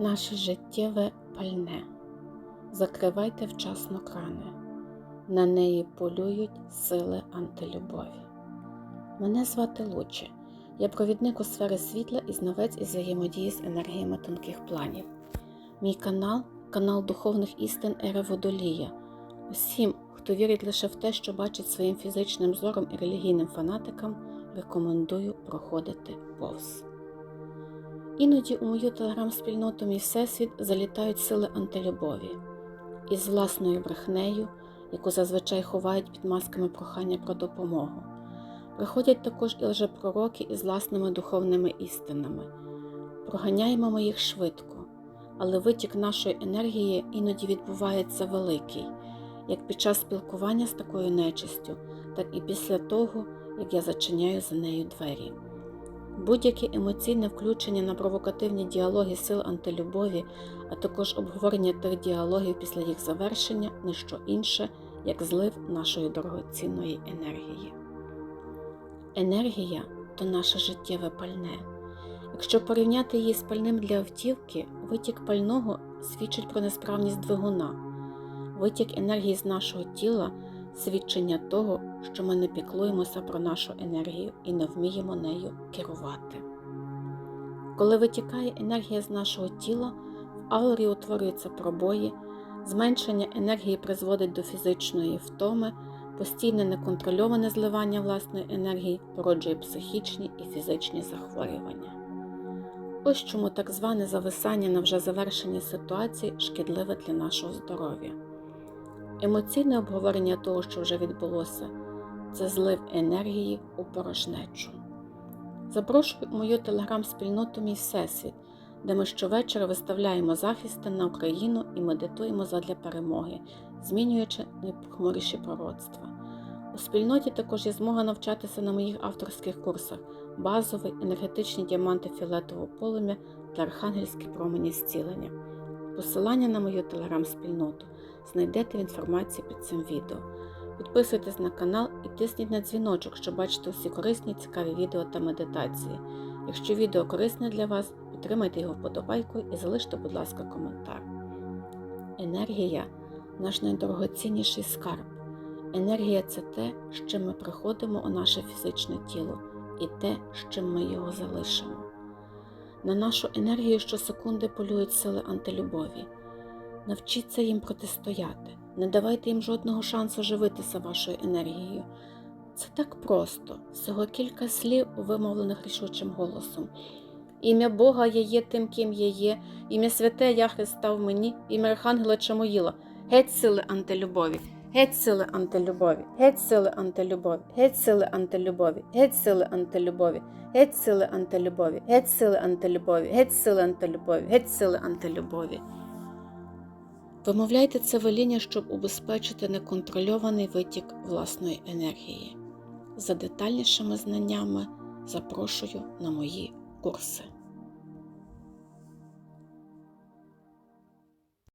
наше життєве пальне. Закривайте вчасно крани. На неї полюють сили антилюбові. Мене звати Луче. Я провідник у сфери світла і знавець із взаємодії з енергіями тонких планів. Мій канал канал духовних істин Ери Водолія. Усім, хто вірить лише в те, що бачить своїм фізичним зором і релігійним фанатикам, рекомендую проходити повз. Іноді у мою телеграм-спільноту Мій Всесвіт залітають сили антилюбові із власною брехнею, яку зазвичай ховають під масками прохання про допомогу. Приходять також і лжепророки із власними духовними істинами. Проганяємо ми їх швидко, але витік нашої енергії іноді відбувається великий, як під час спілкування з такою нечистю, так і після того, як я зачиняю за нею двері. Будь-яке емоційне включення на провокативні діалоги сил антилюбові, а також обговорення тих діалогів після їх завершення не що інше, як злив нашої дорогоцінної енергії. Енергія то наше життєве пальне. Якщо порівняти її з пальним для автівки, витік пального свідчить про несправність двигуна, витік енергії з нашого тіла свідчення того, що ми не піклуємося про нашу енергію і не вміємо нею керувати. Коли витікає енергія з нашого тіла, в аурі утворюються пробої, зменшення енергії призводить до фізичної втоми, постійне неконтрольоване зливання власної енергії породжує психічні і фізичні захворювання. Ось чому так зване зависання на вже завершеній ситуації шкідливе для нашого здоров'я. Емоційне обговорення того, що вже відбулося, це злив енергії у порожнечу. Запрошую мою телеграм-спільноту Мій Всесвіт, де ми щовечора виставляємо захисти на Україну і медитуємо задля перемоги, змінюючи найпохмуріші пророцтва. У спільноті також є змога навчатися на моїх авторських курсах базовий, енергетичні діаманти фіолетового полум'я та архангельські промені зцілення. Посилання на мою телеграм-спільноту знайдете в інформації під цим відео. Підписуйтесь на канал і тисніть на дзвіночок, щоб бачити усі корисні цікаві відео та медитації. Якщо відео корисне для вас, підтримайте його вподобайкою і залиште, будь ласка, коментар. Енергія наш найдорогоцінніший скарб. Енергія це те, з чим ми приходимо у наше фізичне тіло, і те, з чим ми його залишимо. На нашу енергію щосекунди полюють сили антилюбові. Навчіться їм протистояти, не давайте їм жодного шансу живитися вашою енергією. Це так просто, всього кілька слів, вимовлених рішучим голосом. Ім'я Бога я є тим, ким я є, ім'я святе я Христа в мені, ім'я Архангела Чамоїла, геть сили антилюбові, геть сили антилюбові, геть сили антилюбові, геть сили антилюбові, геть сили антилюбові, геть сили антилюбові, геть сили антилюбові, геть сили антилюбові, геть сили антилюбові. Вимовляйте це веління, щоб убезпечити неконтрольований витік власної енергії. За детальнішими знаннями запрошую на мої курси.